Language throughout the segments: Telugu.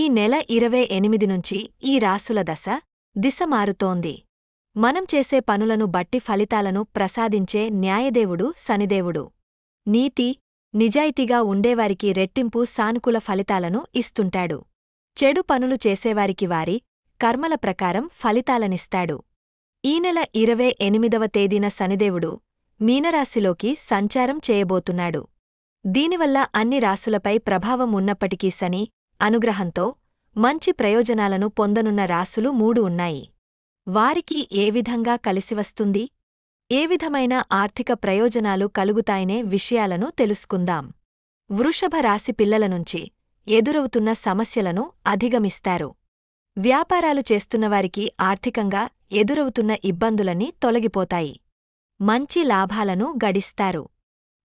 ఈ నెల ఇరవై ఎనిమిది నుంచి ఈ రాసుల దశ దిశ మారుతోంది. మనం చేసే పనులను బట్టి ఫలితాలను ప్రసాదించే న్యాయదేవుడు శనిదేవుడు. నీతి నిజాయితీగా ఉండేవారికి రెట్టింపు సానుకూల ఫలితాలను ఇస్తుంటాడు. చెడు పనులు చేసేవారికి వారి కర్మల ప్రకారం ఫలితాలనిస్తాడు. ఈ నెల ఇరవై ఎనిమిదవ తేదీన శనిదేవుడు మీనరాశిలోకి సంచారం చేయబోతున్నాడు. దీనివల్ల అన్ని రాసులపై ప్రభావం ఉన్నప్పటికీ శని అనుగ్రహంతో మంచి ప్రయోజనాలను పొందనున్న రాసులు మూడు ఉన్నాయి. వారికి ఏ విధంగా కలిసివస్తుంది ఏ విధమైన ఆర్థిక ప్రయోజనాలు కలుగుతాయనే విషయాలను తెలుసుకుందాం. వృషభ రాశి పిల్లల నుంచి ఎదురవుతున్న సమస్యలను అధిగమిస్తారు. వ్యాపారాలు చేస్తున్నవారికి ఆర్థికంగా ఎదురవుతున్న ఇబ్బందులన్నీ తొలగిపోతాయి. మంచి లాభాలను గడిస్తారు.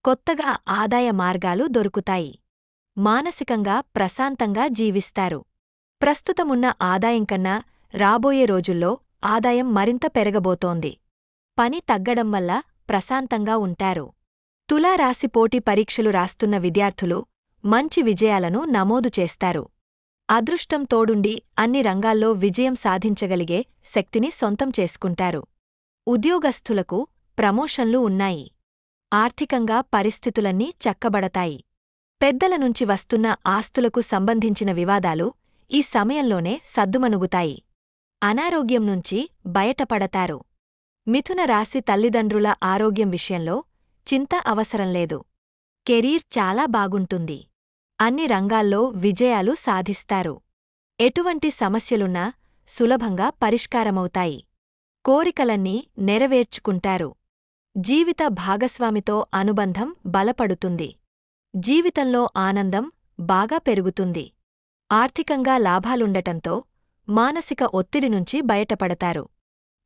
కొత్తగా ఆదాయ మార్గాలు దొరుకుతాయి. మానసికంగా ప్రశాంతంగా జీవిస్తారు. ప్రస్తుతమున్న ఆదాయం కన్నా రాబోయే రోజుల్లో ఆదాయం మరింత పెరగబోతోంది. పని తగ్గడం వల్ల ప్రశాంతంగా ఉంటారు. తులారాశి పోటీ పరీక్షలు రాస్తున్న విద్యార్థులు మంచి విజయాలను నమోదు చేస్తారు. అదృష్టం తోడుండి అన్ని రంగాల్లో విజయం సాధించగలిగే శక్తిని సొంతం చేసుకుంటారు. ఉద్యోగస్థులకు ప్రమోషన్లు ఉన్నాయి. ఆర్థికంగా పరిస్థితులన్నీ చక్కబడతాయి. పెద్దల నుంచి వస్తున్న ఆస్తులకు సంబంధించిన వివాదాలు ఈ సమయంలోనే సద్దుమనుగుతాయి అనారోగ్యం నుంచి బయటపడతారు. మిథున రాశి తల్లిదండ్రుల ఆరోగ్యం విషయంలో చింత అవసరం లేదు. కెరీర్ చాలా బాగుంటుంది. అన్ని రంగాల్లో విజయాలు సాధిస్తారు. ఎటువంటి సమస్యలున్నా సులభంగా పరిష్కారమవుతాయి. కోరికలన్నీ నెరవేర్చుకుంటారు. జీవిత భాగస్వామితో అనుబంధం బలపడుతుంది. జీవితంలో ఆనందం బాగా పెరుగుతుంది. ఆర్థికంగా లాభాలుండటంతో మానసిక ఒత్తిడి నుంచి బయటపడతారు.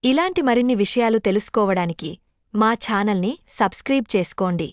ఇలాంటి మరిన్ని విషయాలు తెలుసుకోవడానికి మా ఛానల్ని సబ్స్క్రైబ్ చేసుకోండి.